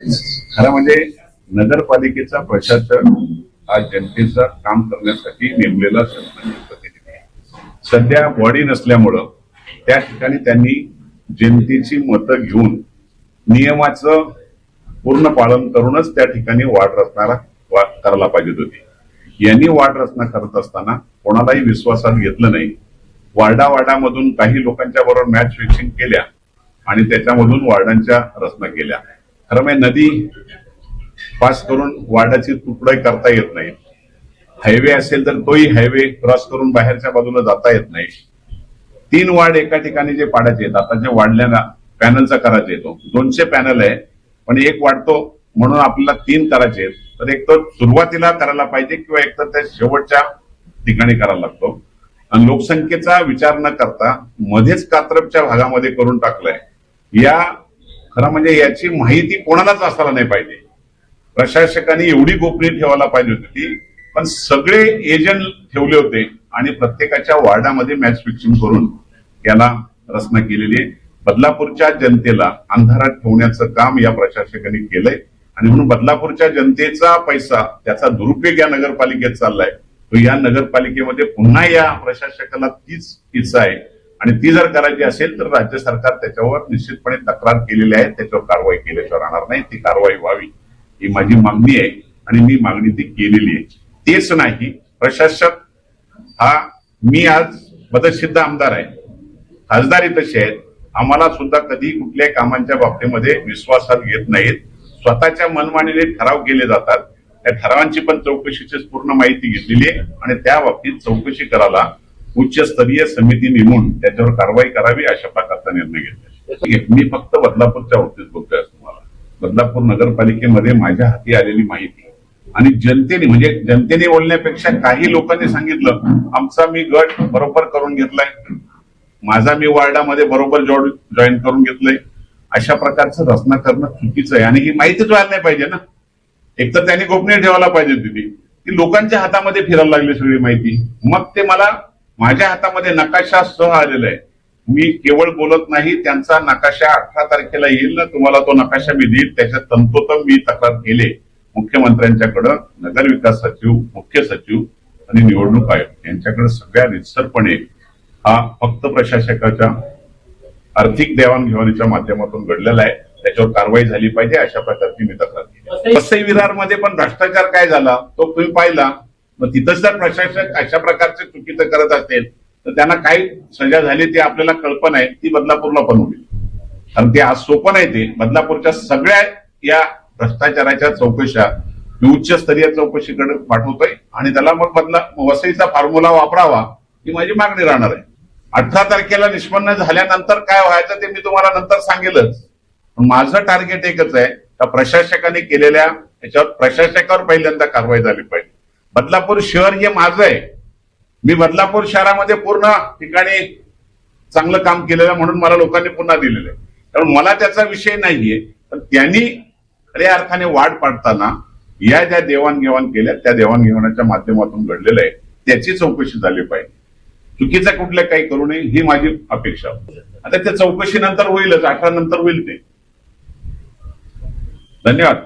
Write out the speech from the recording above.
खरं म्हणजे नगरपालिकेचा प्रशासन हा जनतेचा काम करण्यासाठी नेमलेला प्रतिनिधी सध्या बॉडी नसल्यामुळं त्या ठिकाणी त्यांनी जनतेची मतं घेऊन नियमाचं पूर्ण पालन करूनच त्या ठिकाणी वाढ रचणारा करायला पाहिजे होती. यांनी वाढ रचना करत असताना कोणालाही विश्वासात घेतलं नाही. वार्डा वार्डामधून काही लोकांच्या बरोबर मॅच फिक्सिंग केल्या आणि त्याच्यामधून वार्डांच्या रचना केल्या. खरं म्हणजे नदी पास करून वार्डाची तुकडही करता येत नाही. हायवे असेल तर तोही हायवे क्रॉस करून बाहेरच्या बाजूला जाता येत नाही. तीन वार्ड एका ठिकाणी जे पाडायचे आहेत आता जे वाढल्याला पॅनलचा करायचा येतो दोनशे पॅनल आहे पण एक वाढतो म्हणून आपल्याला तीन करायचे आहेत. तर एक तर सुरुवातीला करायला पाहिजे किंवा एक तर त्या शेवटच्या ठिकाणी करायला लागतो. आणि लोकसंख्येचा विचार न करता मध्येच कात्रपच्या भागामध्ये करून टाकलंय. या खरं म्हणजे याची माहिती कोणालाच असायला नाही पाहिजे. प्रशासकांनी एवढी गोपनीय ठेवायला पाहिजे होती पण सगळे एजंट ठेवले होते आणि प्रत्येकाच्या वार्डामध्ये मॅच फिक्सिंग करून याला रचना केलेली आहे. बदलापूरच्या जनतेला अंधारात ठेवण्याचं काम या प्रशासकांनी केलंय. आणि म्हणून बदलापूरच्या जनतेचा पैसा त्याचा दुरुपयोग या नगरपालिकेत चाललाय. तो या नगरपालिकेमध्ये पुन्हा या प्रशासकाला तीच इच्छा आहे. आणि ती जर करायची असेल तर राज्य सरकार त्याच्यावर निश्चितपणे तक्रार केलेली आहे. त्याच्यावर कारवाई केल्याशिवाय राहणार नाही. ती कारवाई व्हावी ही माझी मागणी आहे आणि मी मागणी ती केलेली आहे. तेच नाही प्रशासक हा मी आज पदसिद्ध आमदार आहे. खासदारी तशी आहेत. आम्हाला सुद्धा कधी कुठल्याही कामांच्या बाबतीमध्ये विश्वासात घेत नाहीत. स्वतःच्या मनमानीने ठराव केले जातात. त्या ठरावांची पण चौकशीची पूर्ण माहिती घेतलेली आहे आणि त्या बाबतीत चौकशी करायला उच्चस्तरीय समिती नेमून त्याच्यावर कारवाई करावी अशा प्रकारचा निर्णय घेतला. मी फक्त बदलापूरच्या बाबतीत बोलतोय तुम्हाला. बदलापूर नगरपालिकेमध्ये माझ्या हाती आलेली माहिती आणि जनतेने म्हणजे जनतेने बोलण्यापेक्षा काही लोकांनी सांगितलं आमचा मी गट बरोबर करून घेतलाय. माझा मी वार्डामध्ये बरोबर जॉईन करून घेतलंय. अशा प्रकारचं रचना करणं चुकीचं आहे. आणि ही माहितीच व्हायला नाही पाहिजे ना. एक तर त्यांनी गोपनीय ठेवायला पाहिजे होती ती लोकांच्या हातामध्ये फिरायला लागली सगळी माहिती. मग ते मला माझ्या हातामध्ये नकाशा सह आलेला आहे. मी केवळ बोलत नाही त्यांचा नकाशा अठरा तारखेला येईल ना तुम्हाला तो नकाशा मी देईल. त्याच्यात तंतोतंत मी तक्रार केले. मुख्यमंत्र्यांच्याकडं नगर विकास सचिव मुख्य सचिव आणि निवडणूक आयोग यांच्याकडे सगळ्या रितसरपणे हा फक्त प्रशासकाच्या आर्थिक देवाणघेवाणीच्या माध्यमातून घडलेला आहे. त्याच्यावर कारवाई झाली पाहिजे अशा प्रकारची मी तक्रार केली. वसई विरारमध्ये पण भ्रष्टाचार काय झाला तो तुम्ही पाहिला. मग तिथंच जर प्रशासक अशा प्रकारचे चुकीचं करत असेल तर त्यांना काय सजा झाली ती आपल्याला कल्पना आहे ती बदलापूरला पण होईल. कारण ते आज सोपं नाही ते. बदलापूरच्या सगळ्या या भ्रष्टाचाराच्या चौकशा मी उच्चस्तरीय चौकशीकडे पाठवतोय आणि त्याला मग बदला वसईचा फॉर्म्युला वापरावा ही माझी मागणी राहणार आहे. अठरा तारखेला निष्पन्न झाल्यानंतर काय व्हायचं ते मी तुम्हाला नंतर सांगेलच. पण माझं टार्गेट एकच आहे का प्रशासकाने केलेल्या याच्यावर प्रशासकावर पहिल्यांदा कारवाई झाली पाहिजे. बदलापूर शहर हे माझं आहे. मी बदलापूर शहरामध्ये पूर्ण ठिकाणी चांगलं काम केलेलं म्हणून मला लोकांनी पुन्हा दिलेलं आहे. कारण मला त्याचा विषय नाहीये पण त्यांनी खऱ्या अर्थाने वाढ पाडताना या ज्या देवाणघेवाण केल्या त्या देवाणघेवाणाच्या माध्यमातून घडलेलं आहे. त्याची चौकशी झाली पाहिजे. चुकीचा कुठल्या काही करू नये ही माझी अपेक्षा. आता त्या चौकशी नंतर होईलच अठरा नंतर होईल ते. धन्यवाद.